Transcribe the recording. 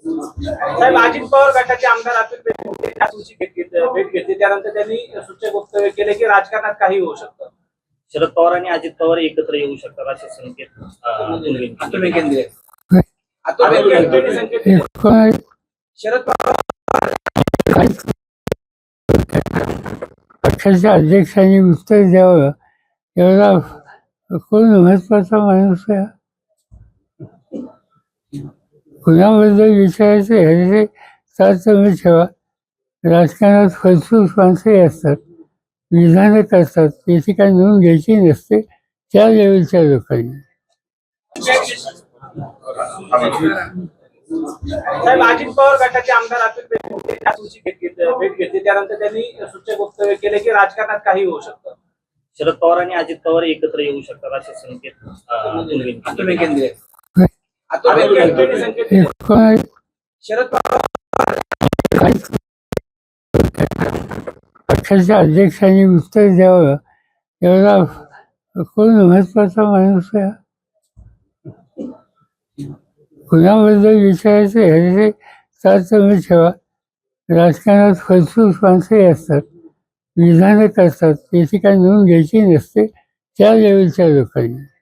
साहेब अजित पवार गटाचे आमदार अतुल भेट घेत- भेट घेतली त्यानंतर त्यांनी सूचक वक्तव्य केले की राजकारणात काही होऊ शकतं शरद पवार आणि अजित पवार एकत्र येऊ शकतात असे संकेत अतुल बेनके. अतुल बेनके संकेत शरद पवार पक्षाच्या अध्यक्षांनी उत्तर द्यावं एवढा कोण महत्त्वाचा माणूस आहे? कुणाबद्दल विचारायचं ह्याचे तारतम्य ठेवा. राजकारणात फलसूस माणसंही असतात विधानं करतात त्याची काही नोंद घ्यायची नसते त्या लेवलच्या लोकांनी. साहेब अजित पवार गटाचे आमदार अतुल बेनके भेट घेत- भेट घेतली. त्यानंतर त्यांनी सूचक वक्तव्य केले की राजकारणात काही होऊ शकतं. शरद पवार आणि अजित पवार एकत्र येऊ शकतात असे संकेत अं, अतुल बेनके. शरद पवार पक्षाच्या अध्यक्षांनी उत्तर द्यावं एवढा कोण महत्त्वाचा माणूस आहे? कुणाबद्दल विचारायचं ह्याचे तारतम्य ठेवा. राजकारणात फलसूस माणसंही असतात. विधानं करतात त्याची काही नोंद घ्यायची नसते. त्या लेवलच्या लोकांनी.